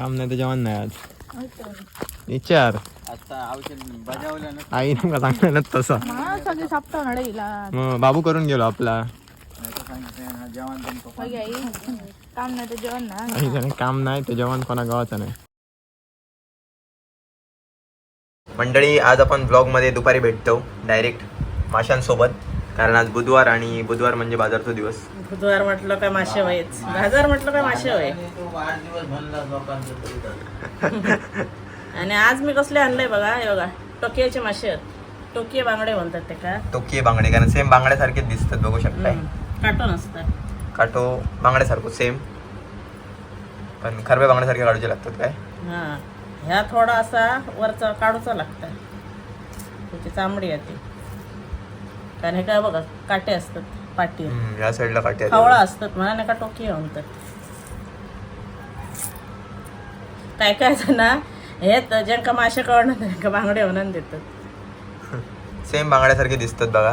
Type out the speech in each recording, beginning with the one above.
काम नाही तर जेवण नाही आज. विचार. आई नका सांगणार ना तसं. मग बाबू करून गेलो आपला. काम नाही तर जेवण ना. आईचं काम नाही तर जेवण कोणा गावाचं नाही. मंडळी आज आपण ब्लॉगमध्ये दुपारी भेटतो डायरेक्ट माशांसोबत. कारण आज बुधवार आणि बुधवार म्हणजे बाजारचा दिवस. बुधवार म्हटलं काय मासे व्हायच बाजार म्हटलं काय मासे व्हाय झालं. आणि आज मी कसले आणलंय बघा हे बघा टोकियाचे मासे. आहेत. टोकिया बांगडे म्हणतात ते का? टोकिये बांगडे कारण सेम बांगड्यासारखेच दिसतात बघू शकताय. काटून असतात काटो बांगड्यासारखं सेम पण खरब्या बांगड्यासारखे काढूचे लागतात काय? हा. ह्या थोडा असा वरचा काढूचा लागतं त्याची चांबडी आहे ती. कारण हे काय बघा काटे असतात हम्म, या साईडला काटे. खवळा असतात म्हणा नाही का टोकिया म्हणतात काय काय जण हे ज्यांका मासे कळणार त्यांका बांगडे म्हणून देतात. सेम बांगड्यासारखे दिसतात बघा.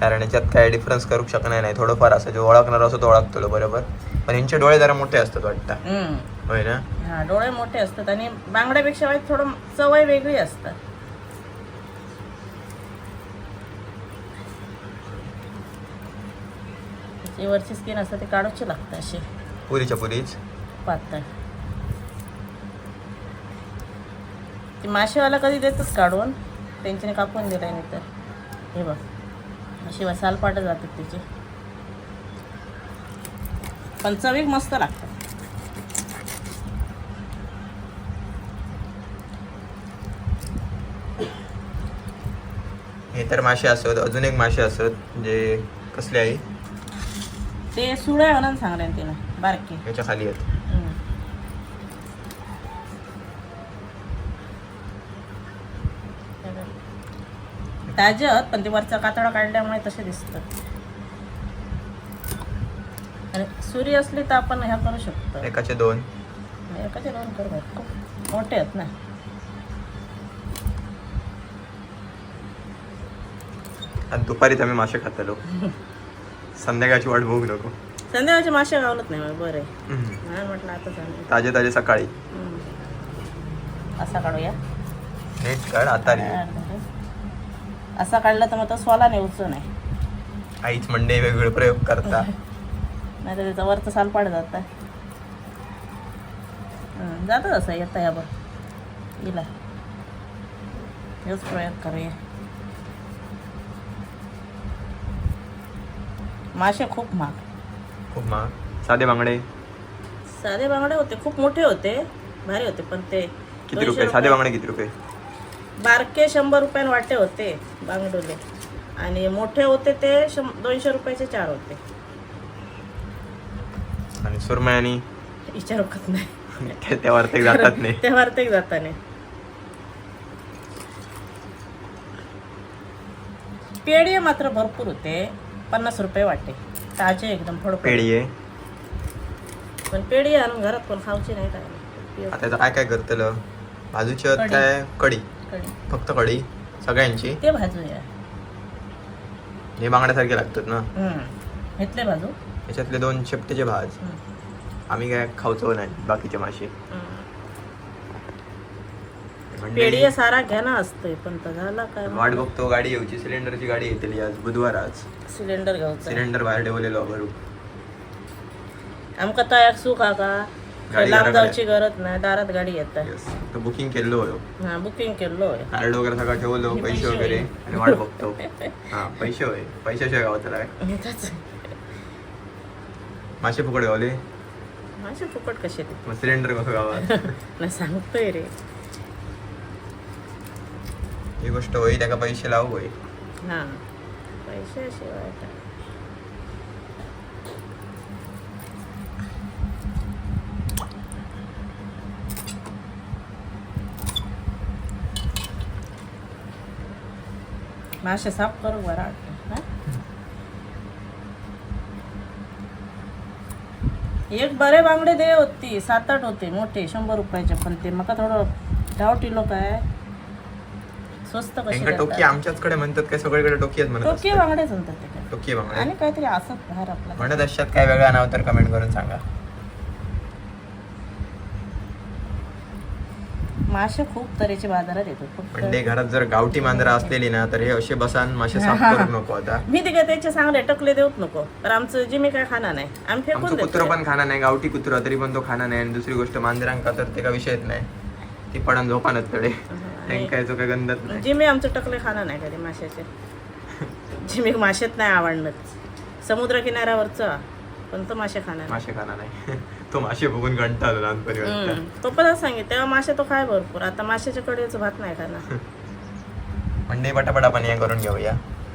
कारण याच्यात काय डिफरन्स करू शकणार नाही. थोडंफार असं जो ओळखणार असतो तो ओळखतो बरोबर? पण यांचे डोळे जरा मोठे असतात वाटतं. होय ना? डोळे मोठे असतात आणि बांगड्यापेक्षा थोडं चवय वेगळी असतात. त्याची वरची स्किन असते ती काढूची लागतं अशी पुरीच्या पुरीच? पातळ. ती माशेवाला कधी देतच काढून? त्यांच्याने कापून दिलाय नाही तर. हे बघ अशी वसाल पाट जातात तिची. पण चवीक मस्त लागतं हे तर मासे असत अजून एक मासे असत जे कसले आहे? ते सुळे म्हणून सांगले तिनं. बारकी. याच्या खाली आहेत. हम्म. ताजे आहेत पण ते वरचा कातडा काढल्यामुळे तसे दिसतात. आणि सुरी असली तर आपण ह्या करू शकतो. एकाचे दोन. एकाचे दोन करू. खूप मोठे आहेत ना. आणि दुपारीच आम्ही मासे खातलो संध्याकाळची वाट बघू नको. संध्याकाळचे मासे गावलत नाही बरं आहे. म्हणून म्हटलं आता चालेल. ताजे ताजे सकाळी. असा काढूया. नीट काढ आता रे. असा काढला तर मग तो स्वला नेऊचो नाही. आईच मंडे वेगवेगळे प्रयोग करता. नाही तर त्याचा वरचं सालपाड जात. जातं असं येतं ह्या बघ. इला. हेच प्रयोग करूया. मासे खूप महाग. खूप महाग. साधे बांगडे? साधे बांगडे होते खूप मोठे होते भारी होते पण ते किती रुपये? साधे बांगडे किती रुपये? बारके शंभर रुपयान वाटे होते बांगडोले. आणि मोठे होते ते शं दोनशे रुपयाचे चार होते. आणि सुरमई आणि? विचारू शकत नाही ते त्यावर ते जातात नाही. ते वारते जाताने पेढे मात्र भरपूर होते. पन्नास रुपये वाटे. ताजे एकदम थोडं पेढी आहे. पण पेढी आणून घरात पण खाऊची नाही काय. आता काय काय करतलं? बाजूची. काय? कढी. फक्त कढी. सगळ्यांची. ते भाजूया हे बांगड्यासारखे लागतात ना. घेतले भाजू. याच्यातले दोन शेपटीचे भाज. आम्ही काय खाऊचो नाही बाकीचे मासे. पेढी सारा घ्याना असतोय पण तर झाला काय वाट बघतो गाडी येऊची सिलेंडरची गाडी येतली आज बुधवार आज. सिलेंडर घ्यायचं. सिलेंडर बाहेर ठेवलेलो भरू आमका तयार सुख हा का? गाडी लांब घराकडे. जाऊची गरज नाही दारात गाडी येतात. तर बुकिंग केलो होयो हा बुकिंग केलोय कार्ड वगैरे सगळं ठेवलो पैसे वगैरे. होय. आणि वाट बघतो. हा पैसे होय. पैशाशिवाय गावात काय मासे फुकट गावले? माझे फुकट कसे ते? मग सिलेंडर कसं गावात? नाही सांगतोय रे. ही गोष्ट होई, त्याका पैसे लावू होय हा. पैशाशिवाय काय मासे साफ़ करू हा? एक बरे बांगडे दे होती, सात आठ होते, मोठे, शंभर रुपयाचे, पण ते मका थोडं लोक आहे स्वस्त कसे त्यांका टोकी? आमच्याचकडे म्हणतात काय सगळीकडे टोकी आहेत म्हणत टोके असतात. बांगडेच म्हणतात ते काय? टोकी बांगडे आणि काहीतरी असत बाहेर आपला. म्हणत अशात काय वेगळं नाव तर कमेंट करून सांगा. मासे खूप तऱ्हेचे बाजारात येतात. फक्त म्हणजे घरात जर गावठी मांजरा असलेली ना तर हे असे बसान मासे साफ करू नको आता. मी तिकडे त्याचे चांगले टकले देऊत नको. तर आमचं जे मी काय खाणार नाही आम्ही फेकून आमचं कुत्र देतो पण खाना नाही गावठी कुत्र तरी पण तो खाना नाही. आणि दुसरी गोष्ट मांजरांका तर ते का विषयच नाही. ती पडन झोपानच तडे. जो काय गंधत नाही. जिमी आमचं टकले खाणं नाही कधी माशाचे. जिमी माशेत नाही आवडणं समुद्र किनाऱ्यावरचं पण तो मासे खाणार. मासे खाना नाही. तो मासे बघून कंटाळलो लहानपणी. तो पण सांगितलं तेव्हा मासे तो खाय भरपूर. आता माशाच्या कडेच भात नाही खाणार. म्हणजे पटापट आपण हे करून घेऊया.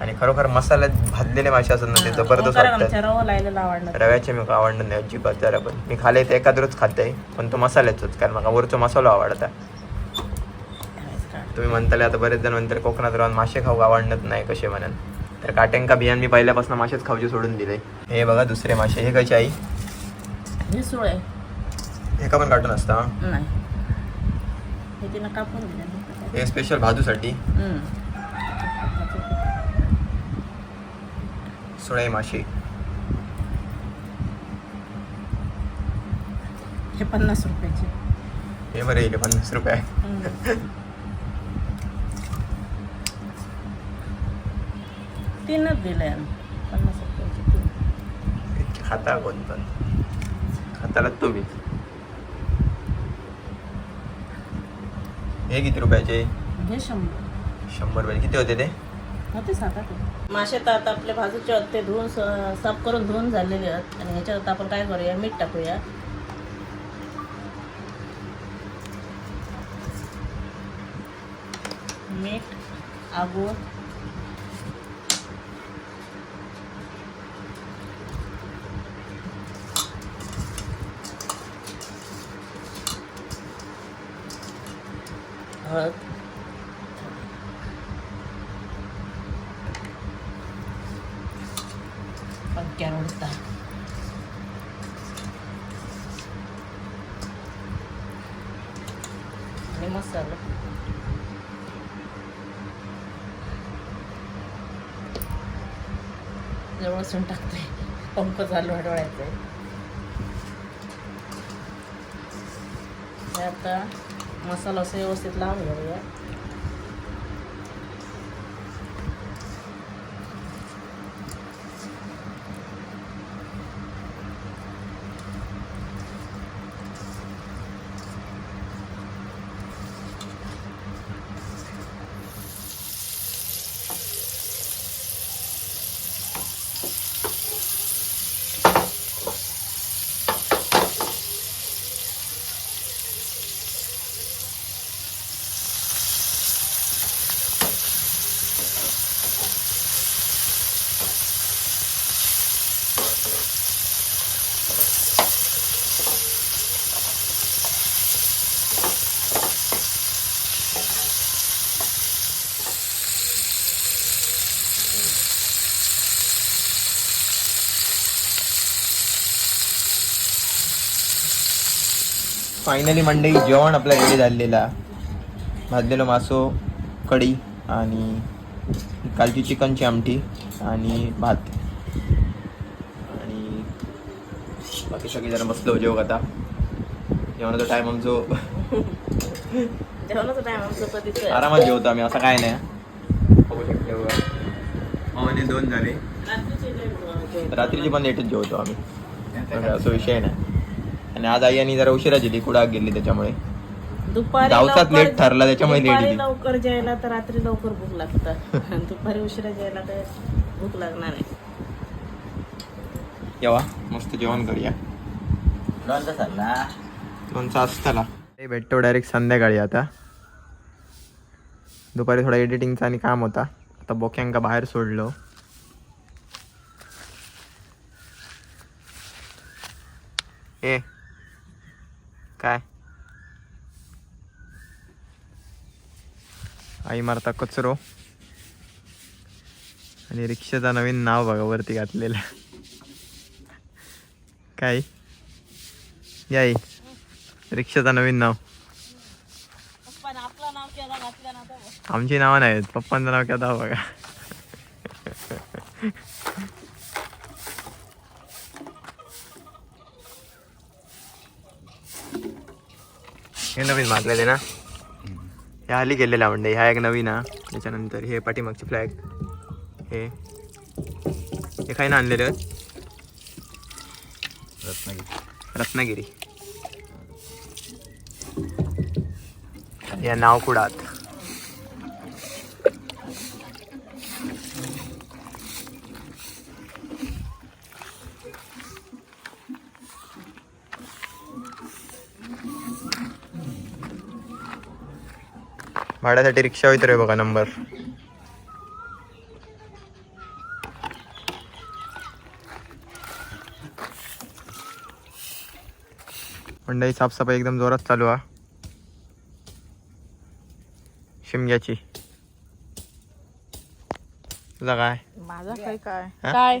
आणि खरोखर मसाल्यात भाजलेले मासे असत ना ते जबरदस्त वाटतात रव्याचे मी आवडणार नाही अजिबात जरा पण. मी खाले ते एखाद रोज खाते. पण तो मसाल्याचोच कारण मला वरचो मसालो आवडता. तुम्ही म्हणताले आता बरेच जण नंतर कोकणात राहून मासे खाऊ आवडत नाही कसे म्हणून. तर काट्यांका बियान मी पहिल्यापासून मासेच खाऊचे सोडून दिले. हे बघा दुसरे मासे. हे कसे आई? हे हे का पण काटून असता हे? स्पेशल भाजूसाठी. सुळे मासे. हे पन्नास रुपयाचे. हे बरे पन्नास रुपये तीनच दिले पन्नास रुपयाचे तीन. खाता कोण पण खाताला तुम्ही. हे किती रुपयाचे? हे शंभर. शंभर रुपये किती होते ते? होते सात आठ मासे तर आता आपले भाजूचे ते धुवून स- साफ करून धुवून झालेले आहेत. आणि ह्याच्यात आपण काय करूया? मीठ टाकूया. मीठ आगूर हळद पंक्या उडता. आणि मसाला. जवळसून टाकते. पंख चालू वाढवायचं आहे आता मसाला असं व्यवस्थित लावून घेऊया. फायनली मंडई जेवण आपल्या रेडी झालेला. भाजलेलो मासो कढी आणि कालची चिकनची आमटी आणि भात. आणि बाकी सगळी जरा बसलो जेवक आता. जेवणाचा टाइम आमचो जेवणाचा. आरामात जेवतो आम्ही असं काय नाही. बघू शकते दोन झाले. रात्रीचे पण लेटच जेवतो आम्ही. असं विषय नाही. आणि आज आई आणि जरा उशिरा गेली कुडाक गेली त्याच्यामुळे. दुपारी गावचाच लवकर- late ठरला, त्याच्यामुळे दुपारी गेली. लवकर जेवायला तर रात्री लवकर भूक लागतात दुपारी उशिरा जेवायला तर भूक लागणार आहे येवा मस्त जेवण करूया. लोणचं चालला लोणचा असताला ते भेटतो डायरेक्ट संध्याकाळी आता. दुपारी थोडा एडिटिंगचा आणि काम होता. आता बोक्यांका बाहेर सोडलो. ए काय? आई मारता कचरो. आणि रिक्षाचा नवीन नाव बघा वरती घातलेलं. काय? याई रिक्षाचा नवीन नाव. आमची नावं नाहीत. पप्पांचं नाव काय बघा. हे नवीन मारलेले ना? हे हल्ली गेलेला म्हणजे ह्या एक नवीन हा त्याच्यानंतर हे पाठीमागचे फ्लॅग हे. हे काय ना आणलेले आहेत? रत्नागिरी. या नाव कुडात भाड्यासाठी रिक्षा होईत रे बघा नंबर. मंडई साफसफाई एकदम जोरात चालू आहे शिमग्याची. तुझा काय? माझा काय काय?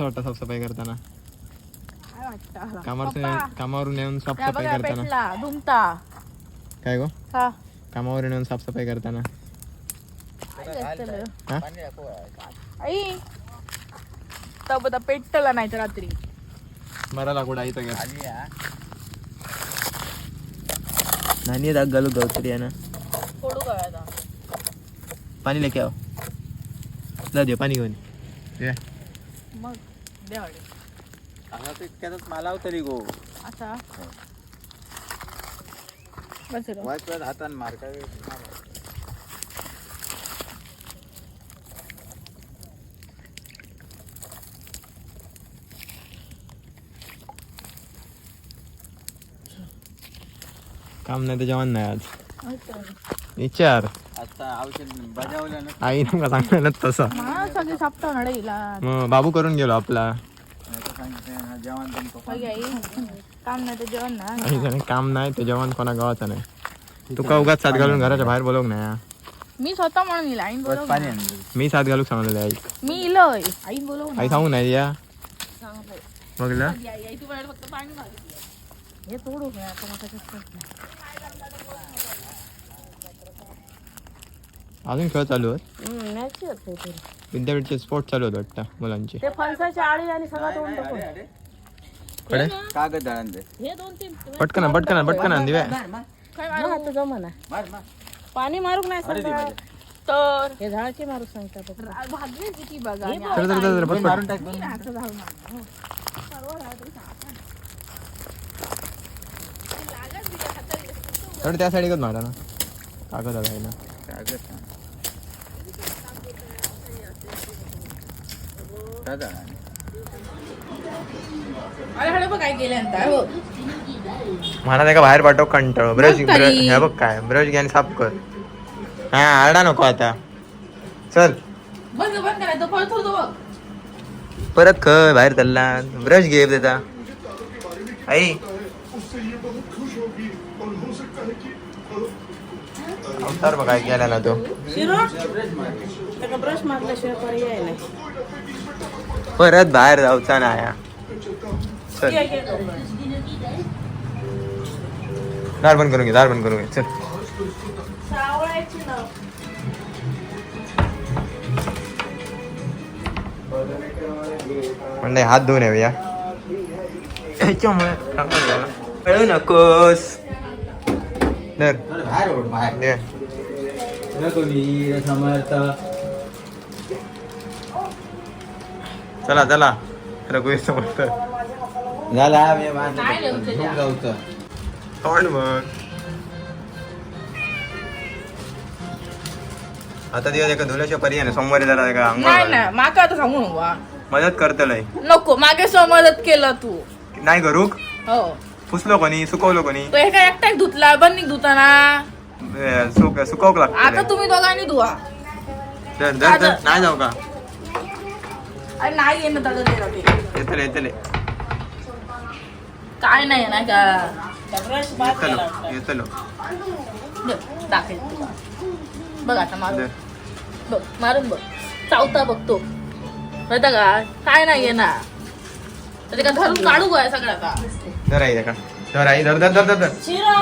कसं वाटतं साफसफाई करताना? काय वाटतं कामावरून येऊन त्या साफसफाई करताना. पेटला धुमता काय गो? कामावरून येऊन साफसफाई करताना. काय? हा? आई. पेटला नाही तर रात्री. बरा लाकूड आई तर नानी दाग घालू गवतरी आहे ना. फोडू का आता? पाणी लेके आव. दे पाणी घेऊन ये. मग. देवाडे. मला तरी गो. असा बस रे. वाच हातान मार काय काम नाही तर जेवण नाही आज. विचार. ना. आई नका सांगणार ना तसं. सगळे इला मग बाबू करून गेलो आपला. ना, आई. काम नाही तर जेवण ना. आई काम नाही ते जेवण कोणा गावाचं नाही तुका उगाच साथ घालून घराच्या बाहेर बोलवक नाही हा. मी स्वतः म्हणून इला आईन बोलव ना. मी साथ घालूक सांगलेलं आई मी इलोय आईन बोलव ना. आई सांगू नाही या. आई, आई, आई, तू पाणी मागितलं. हे तोडू आता मग त्याच्यात काय? अजून खेळ चालू आहेत? विद्यापीठचे स्पोर्ट चालू होत वाटतं मुलांचे. ते फणसाची आळी आणि सगळं तोंड टाकून. कडे? कागद दळण दे हे दोन तीन. पटकन पटकन पटकन दिव्या काय हा, मारू? पाणी मारूक नाही सांगता. तर हे झाडची मारू सांगता फक्त. रा- भाजली किती बघा. आणि तर तर तर दोन पटपट मारून टाक. दोन असं झालं ना. हो. त्या साईड मारा ना. कागद आहे ना कागद काय दळण? अरे हळे बघ काय केल्यानंतर हो. मला त्या बाहेर पाठव कंटाळ ब्रश. हे बघ काय ब्रश घ्या साफ कर. हा आरडा नको आता. चल. बंद बंद करायचं परत होतो बघ. परत ख बाहेर चालला. ब्रश घे देता आई. अवतार बघ काय केला ना तो. ब्रश मारल्याशिवाय पर्याय नाही. परत बाहेर जाऊचा ना या चल. ये, ये, ये. दार बंद करून घे दार बंद करून घे. चल. म्हणजे हात धुवून चांगलं झालं. कळू नकोस. वीर समर्थ. चला चला. रघुवीर झाला बघ आता दिवस एका धुल्याच्या पर्याय ना सोमवारी जरा एका नाही अंघोळ नाही माका आता सांगू नको. मदत करतलंय नको मागे सो मदत केलं तू. नाही करूक हो. पुसलो कोणी? सुकवलो कोणी? तो एका एकट्याक धुतला बंदी धुताना. ए, सुक सुकवक आता लागतं तुम्ही दोघांनी धुवा. धर धर धर. नाही जाऊ का? नाही येणं दादा ते राहते. येतले येतले काय नाही ना का? येतलो. येतलो बघ, दाखवेल तुला. बघ आता मारून. बघ मारून बघ. चावता बघतो माहिती का? काय नाही येणार तर ते का धरून काढू काय सगळं आता धर आई का? धर आई धर धर धर शिरा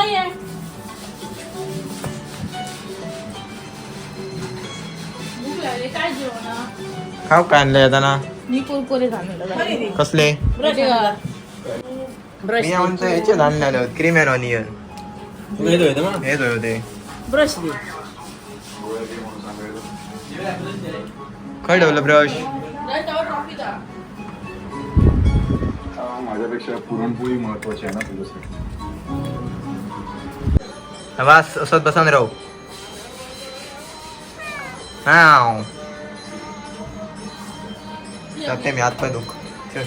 काय जेवण? खाऊ काय आणलंय आता ना? मी कुरकुरे झाले कसले? मी म्हणतो याचे आणले क्रीम अँड ऑनियन हेच होते ब्रश दे. ठेवलं ब्रश? माझ्यापेक्षा पुरणपोळी महत्वाची आहे ना तुझ्यासाठी. बस असत बसून राहू. हा जाते मी हात पाय दुख चल